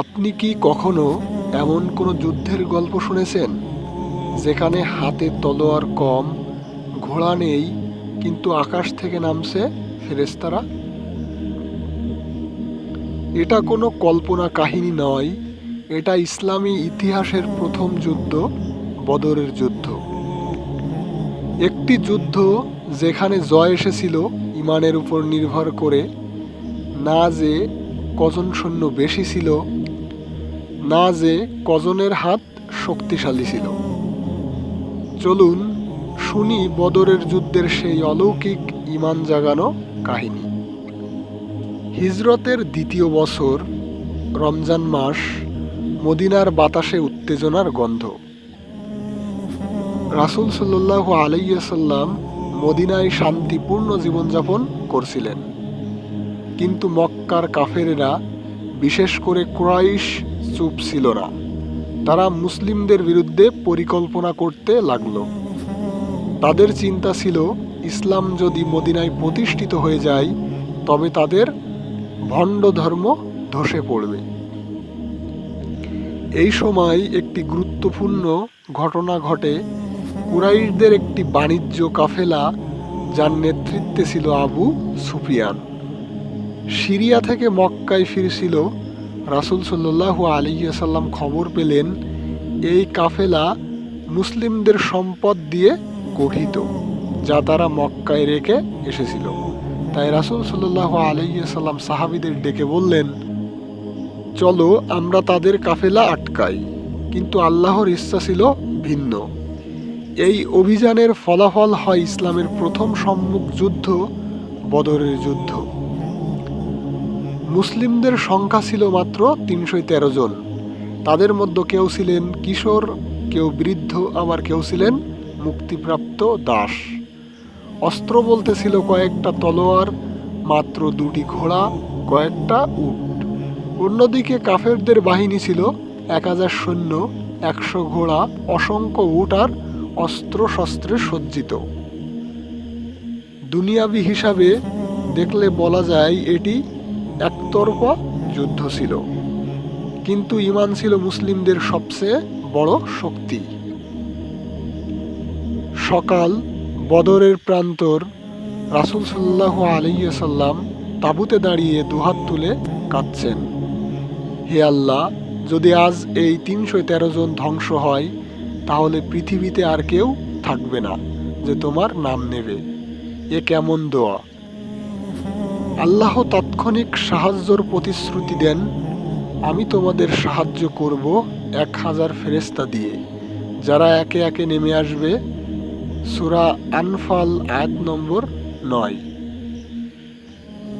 আপনি কি কখনো এমন কোনো যুদ্ধের গল্প শুনেছেন? যেখানে হাতে তলোয়ার কম, ঘোড়া নেই, কিন্তু আকাশ থেকে নামছে ফেরেস্তারা এটা কোনো কল্পনা কাহিনী নয়, এটা ইসলামী ইতিহাসের প্রথম যুদ্ধ, বদরের যুদ্ধ। একটি যুদ্ধ যেখানে জয় এসেছিল ইমানের উপর নির্ভর করে, না যে কজন সৈন্য বেশি ছিল না যে কজনের হাত শক্তিশালী ছিল। চলুন শুনি বদরের যুদ্ধের সেই অলৌকিক ইমান জাগানো কাহিনী। হিজরতের দ্বিতীয় বছর, রমজান মাস, মদিনার বাতাসে উত্তেজনার গন্ধ। রাসুল সাল্লাহ আলাইসাল্লাম মদিনায় শান্তিপূর্ণ জীবনযাপন করছিলেন। কিন্তু মক্কার কাফেরেরা, বিশেষ করে ক্রাইশ চুপ ছিল না। তারা মুসলিমদের বিরুদ্ধে পরিকল্পনা করতে লাগল। তাদের চিন্তা ছিল, ইসলাম যদি মদিনায় প্রতিষ্ঠিত হয়ে যায়, তবে তাদের ভণ্ড ধর্ম ধসে পড়বে। এই সময় একটি গুরুত্বপূর্ণ ঘটনা ঘটে। কুরাইশদের একটি বাণিজ্য কাফেলা, যার নেতৃত্বে ছিল আবু সুফিয়ান। সিরিয়া থেকে মক্কায় ফিরছিল রাসুল সাল্লাহ আলিয়াসাল্লাম খবর পেলেন, এই কাফেলা মুসলিমদের সম্পদ দিয়ে গঠিত, যা তারা মক্কায় রেখে এসেছিল। তাই রাসুল সাল্লাহ আলাইসাল্লাম সাহাবিদের ডেকে বললেন, চলো আমরা তাদের কাফেলা আটকাই। কিন্তু আল্লাহর ইচ্ছা ছিল ভিন্ন। এই অভিযানের ফলাফল হয় ইসলামের প্রথম সম্মুখ যুদ্ধ বদরের যুদ্ধ। মুসলিমদের সংখ্যা ছিল মাত্র তিনশো তেরো জন। তাদের মধ্যে কেউ ছিলেন কিশোর, কেউ বৃদ্ধ, আবার কেউ ছিলেন মুক্তিপ্রাপ্ত দাস। অস্ত্র বলতে ছিল কয়েকটা তলোয়ার, মাত্র দুটি ঘোড়া, কয়েকটা উট। অন্যদিকে কাফেরদের বাহিনী ছিল এক হাজার সৈন্য, একশো ঘোড়া, অসংখ্য উট আর অস্ত্র শস্ত্রে সজ্জিত। দুনিয়াবি হিসাবে দেখলে বলা যায় এটি একতরফা যুদ্ধ ছিল। কিন্তু ইমান ছিল মুসলিমদের সবচেয়ে বড় শক্তি। সকাল বদরের প্রান্তর রাসুল সাল্লাহ আলাইসাল্লাম তাঁবুতে দাঁড়িয়ে দুহাত তুলে কাঁদছেন। হে আল্লাহ, যদি আজ এই তিনশো তেরো জন ধ্বংস হয়, তাহলে পৃথিবীতে আর কেউ থাকবে না যে তোমার নাম নেবে। এ কেমন দোয়া? আল্লাহ তাৎক্ষণিক সাহায্যর প্রতিশ্রুতি দেন, আমি তোমাদের সাহায্য করব এক হাজার ফেরেস্তা দিয়ে। যারা একে একে নেমে আসবে, সুরা আনফাল আয়াত নম্বর নয়।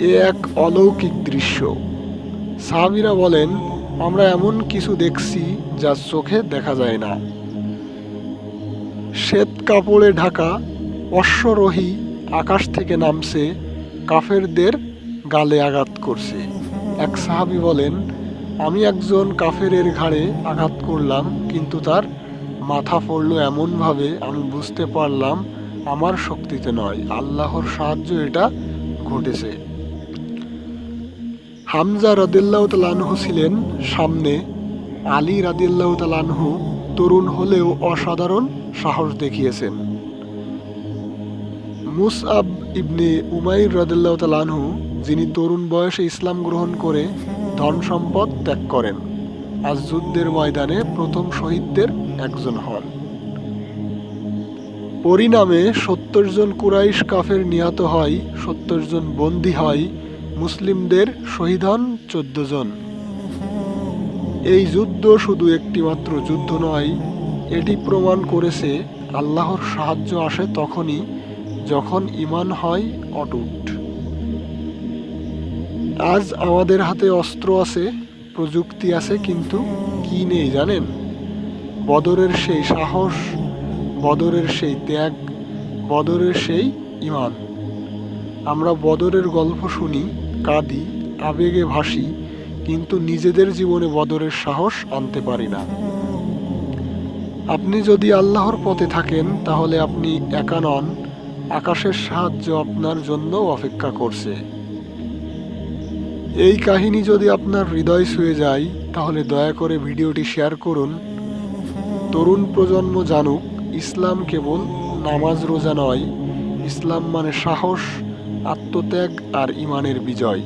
এ এক অলৌকিক দৃশ্য। সাহাবিরা বলেন, আমরা এমন কিছু দেখছি যা চোখে দেখা যায় না। শ্বেত কাপড়ে ঢাকা, অশ্বরোহী আকাশ থেকে নামছে কাফেরদের গালে আঘাত করছে। এক সাহাবি বলেন, আমি একজন কাফেরের ঘাড়ে আঘাত করলাম, কিন্তু তার মাথা পড়ল এমনভাবে, আমি বুঝতে পারলাম আমার শক্তিতে নয়। আল্লাহর সাহায্য এটা ঘটেছে। হামজা রদিল্লাহ তালানহু ছিলেন সামনে। আলী রাদিল্লাহ তালানহু তরুণ হলেও অসাধারণ সাহস দেখিয়েছেন। মুসআব ইবনে উমাইর রদিল্লাহ তালানহু যিনি তরুণ বয়সে ইসলাম গ্রহণ করে ধন সম্পদ ত্যাগ করেন। আজ যুদ্ধের ময়দানে প্রথম শহীদদের একজন হন। পরিণামে সত্তর জন কুরাইশ কাফের নিহত হয়, সত্তর জন বন্দী হয়, মুসলিমদের শহীদ হন চোদ্দ জন। এই যুদ্ধ শুধু একটিমাত্র যুদ্ধ নয়, এটি প্রমাণ করেছে আল্লাহর সাহায্য আসে তখনই যখন ইমান হয় অটুট। আজ আমাদের হাতে অস্ত্র আছে, প্রযুক্তি আছে, কিন্তু কি নেই জানেন? বদরের সেই সাহস, বদরের সেই ত্যাগ, বদরের সেই ইমান আমরা বদরের গল্প শুনি, কাঁদি, আবেগে ভাসি, কিন্তু নিজেদের জীবনে বদরের সাহস আনতে পারি না। আপনি যদি আল্লাহর পথে থাকেন, তাহলে আপনি একা নন, আকাশের সাহায্য আপনার জন্য অপেক্ষা করছে। এই কাহিনী যদি আপনার হৃদয় ছুঁয়ে যায়, তাহলে দয়া করে ভিডিওটি শেয়ার করুন। তরুণ প্রজন্ম জানুক, ইসলাম কেবল নামাজ রোজা নয়, ইসলাম মানে সাহস, আত্মত্যাগ আর ইমানের বিজয়।